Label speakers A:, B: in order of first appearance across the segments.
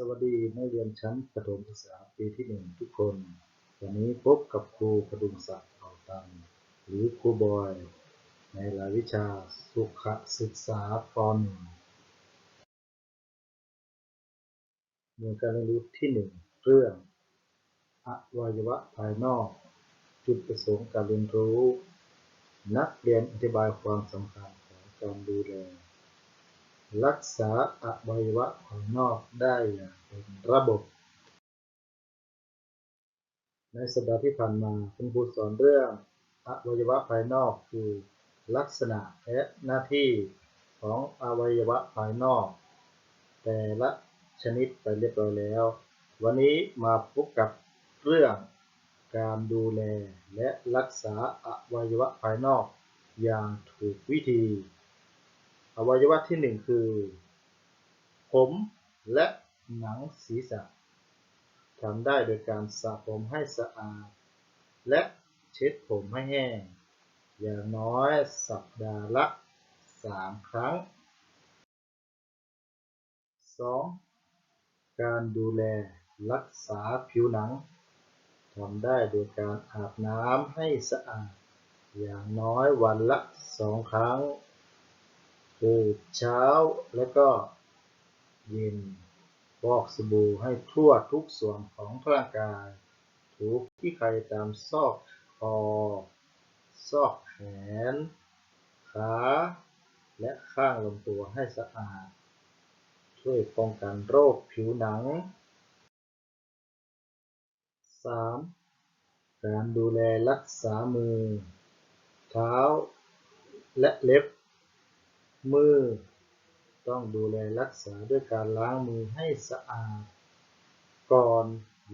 A: สวัสดีนักเรียนชั้นประถมศึกษาปีที่หนึ่งทุกคน วันนี้พบกับครูพดุงศักดิ์เผ่าตัน หรือครูบอย ในรายวิชาสุขศึกษาป .1 หน่วยการเรียนรู้ที่หนึ่งเรื่อง อวัยวะภายนอก จุดประสงค์การเรียนรู้ นักเรียนอธิบายความสำคัญของการดูแล รักษาอวัยวะภายนอกได้อย่างเป็นระบบ ในสัปดาห์ที่ผ่านมาคุณครูสอนเรื่องอวัยวะภายนอกคือลักษณะและหน้าที่ของอวัยวะภายนอก แต่ละชนิดไปเรียบร้อยแล้ว วันนี้มาพบกับเรื่องการดูแลและรักษาอวัยวะภายนอกอย่างถูกวิธี อวัยวะที่หนึ่งคือ ผมและหนังศีรษะทำได้โดยการสระผมให้สะอาด และเช็ดผมให้แห้ง อย่างน้อยสัปดาห์ละ 3 ครั้ง 2. การดูแลรักษาผิวหนังทำได้โดยการอาบน้ำให้สะอาด อย่างน้อยวันละ 2 ครั้ง คือเช้าและก็เย็นฟอกสบู่ให้ทั่วทุกส่วนของร่างกาย ถูที่ไขตามซอกคอซอกแขน ขา และข้างลำตัวให้สะอาด ช่วยป้องกันโรคผิวหนัง 3. การดูแลรักษามือ เท้า และเล็บ มือ ต้องดูแลรักษาด้วยการล้างมือให้สะอาด ก่อน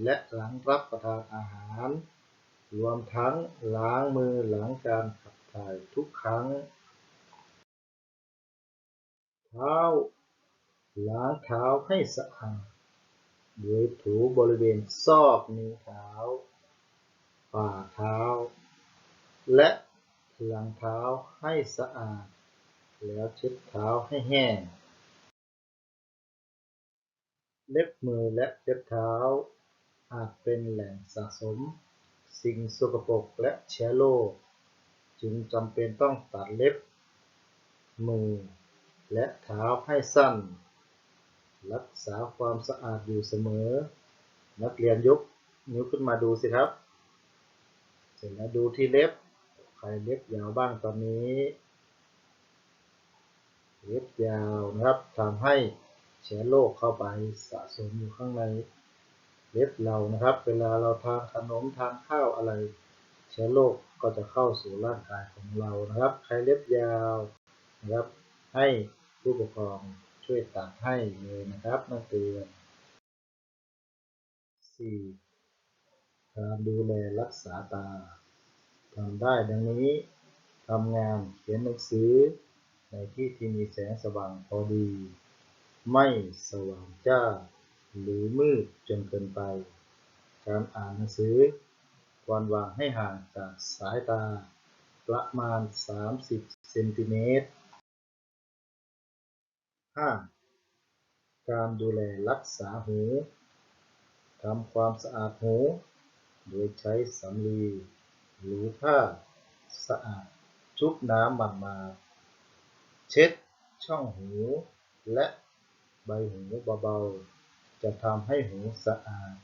A: และหลังรับประทานอาหาร รวมทั้งล้างมือหลังการขับถ่ายทุกครั้ง เท้า ล้างเท้าให้สะอาดโดยถูบริเวณซอกนิ้วเท้า ฝ่าเท้า และหลังเท้าให้สะอาด แล้วเช็ดเท้าให้แห้ง เล็บมือและเล็บเท้า อาจเป็นแหล่งสะสม สิ่งสกปรกและเชื้อโรคจึงจำเป็นต้องตัดเล็บ มือ และเท้าให้สั้น รักษาความสะอาดอยู่เสมอ นักเรียนยกนิ้วขึ้นมาดูสิครับ เสร็จแล้วดูที่เล็บ ใครเล็บยาวบ้างตอนนี้ เล็บยาวนะครับทำให้เชื้อโรคเข้าไปสะสมอยู่ข้างในเล็บเรานะครับ เวลาเราทานขนมทานข้าวอะไร เชื้อโรคก็จะเข้าสู่ร่างกายของเรานะครับ ใครเล็บยาวนะครับ ให้ผู้ปกครองช่วยตัดให้เลยนะครับนักเรียน 4. การดูแลรักษาตาทำได้ดังนี้ทำงานเขียนหนังสือ ในที่ที่มีแสงสว่างพอดี ไม่สว่างจ้า หรือมืดจนเกินไป การอ่านหนังสือควรวางให้ห่างจากสายตา ประมาณ 30 เซนติเมตร 5. การดูแลรักษาหูทำความสะอาดหู โดยใช้สำลีหรือผ้าสะอาดชุบน้ำมันมา เช็ดช่องหูและใบหูเบาๆ จะทำให้หูสะอาด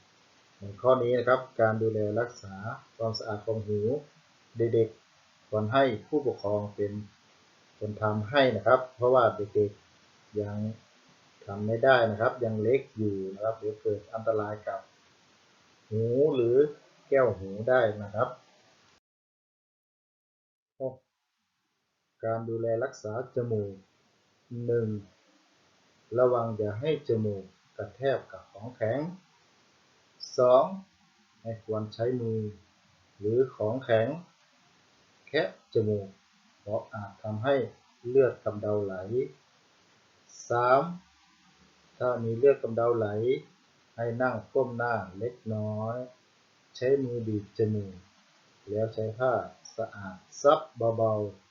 A: ในข้อนี้นะครับการดูแลรักษาความสะอาดของหูเด็กๆควรให้ผู้ปกครองเป็นคนทำให้นะครับ เพราะว่าเด็กๆยังทำไม่ได้นะครับ ยังเล็กอยู่นะครับเดี๋ยวเกิดอันตรายกับหูหรือแก้วหูได้นะครับ การดูแลรักษาจมูก 1. ระวังอย่าให้จมูกกระแทกกับของแข็ง 2. ไม่ควรใช้มือ หรือของแข็ง แคะจมูกเพราะอาจทำให้เลือดกำเดาไหล 3. ถ้ามีเลือดกำเดาไหล ให้นั่งก้มหน้าเล็กน้อย ใช้มือบีบจมูก แล้วใช้ผ้าสะอาดซับเบาๆ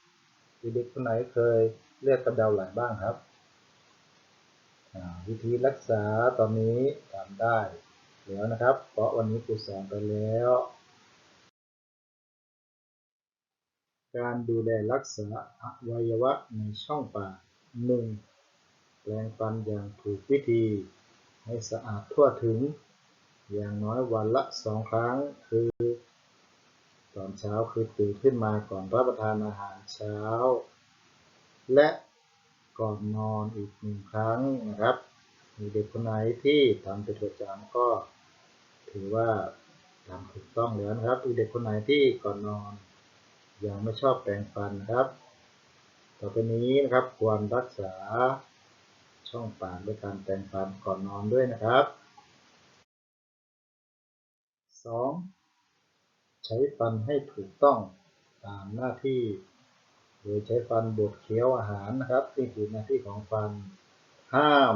A: เด็กๆคนไหนเคยเลือดกำเดาไหลบ้างครับ วิธีรักษาตอนนี้ทำได้แล้วนะครับ เพราะวันนี้ครูสอนไปแล้ว การดูแลรักษาอวัยวะในช่องปากหนึ่งแปรงฟันอย่างถูกวิธี ให้สะอาดทั่วถึง อย่างน้อยวันละสองครั้งคือ ตอนเช้าคือตื่นขึ้นมาก่อนรับประทานอาหารเช้า และก่อนนอนอีกหนึ่งครั้งนะครับ มีเด็กคนไหนที่ทำเป็นประจำก็ถือว่าทำถูกต้องแล้วนะครับ มีเด็กคนไหนที่ก่อนนอนยังไม่ชอบแปรงฟันนะครับ ต่อไปนี้นะครับควรรักษาช่องปากด้วยการแปรงฟันก่อนนอนด้วยนะครับ 2. ใช้ฟันให้ถูกต้องตามหน้าที่ โดยใช้ฟันบดเคี้ยวอาหารนะครับนี่คือหน้าที่ของฟัน ห้าม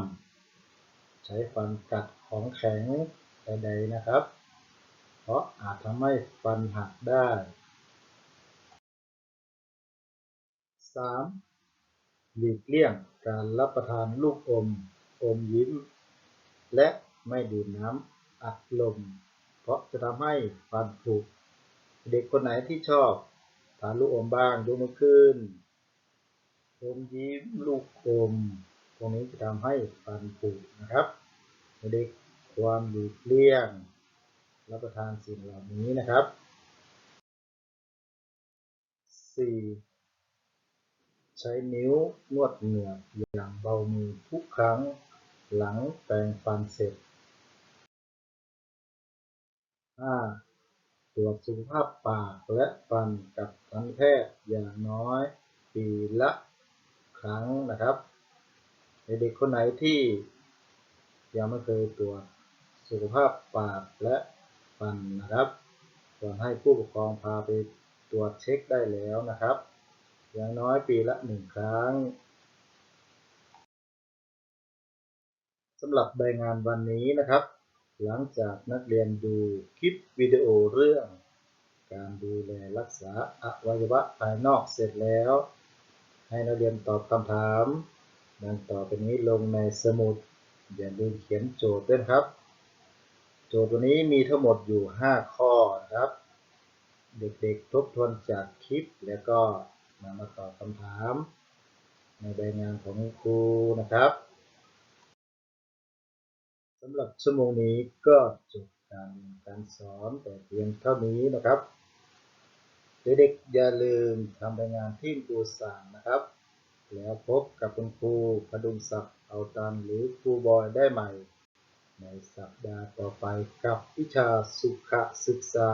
A: ใช้ฟันกัดของแข็งใดๆนะครับ เพราะอาจทำให้ฟันหักได้ 3. หลีกเลี่ยงการรับประทานลูกอม อมยิ้ม และไม่ดื่มน้ำอัดลม เพราะจะทำให้ฟันผุ เด็กคนไหนที่ชอบทานลูกอมบ้างยกมือขึ้นอมยิ้มลูกอมพวกนี้จะทำให้ฟันผุนะครับเด็กความหลีกเลี่ยงรับประทานสิ่งเหล่านี้นะครับ 4. ใช้นิ้วนวดเหงือกอย่างเบามือทุกครั้งหลังแปรงฟันเสร็จ 5. ตรวจสุขภาพปากและฟันกับทันแพทย์อย่างน้อยปีละครั้งนะครับเด็กคนไหนที่ยังไม่เคยตรวจสุขภาพปากและฟันนะครับควรให้ผู้ปกครองพาไปตรวจเช็คได้แล้วนะครับ อย่างน้อยปีละหนึ่งครั้งสำหรับใบงานวันนี้นะครับ หลังจากนักเรียนดูคลิปวิดีโอเรื่อง การดูแลรักษาอวัยวะภายนอกเสร็จแล้ว ให้นักเรียนตอบคำถามดังต่อไปนี้ลงในสมุดอย่าลืมเขียนโจทย์ด้วยครับ โจทย์ตัวนี้มีทั้งหมดอยู่ 5 ข้อนะครับ เด็กๆทบทวนจากคลิปแล้วก็นำมาตอบคำถาม ในใบงานของครูนะครับ สำหรับชั่วโมงนี้ก็จบการการสอนแต่เพียงเท่านี้นะครับ เด็กๆอย่าลืมทำรายงานที่ครูสั่งนะครับ แล้วพบกับคุณครูพดุงศักดิ์เอาตันหรือครูบอยได้ใหม่ ในสัปดาห์ต่อไปกับวิชาสุขศึกษา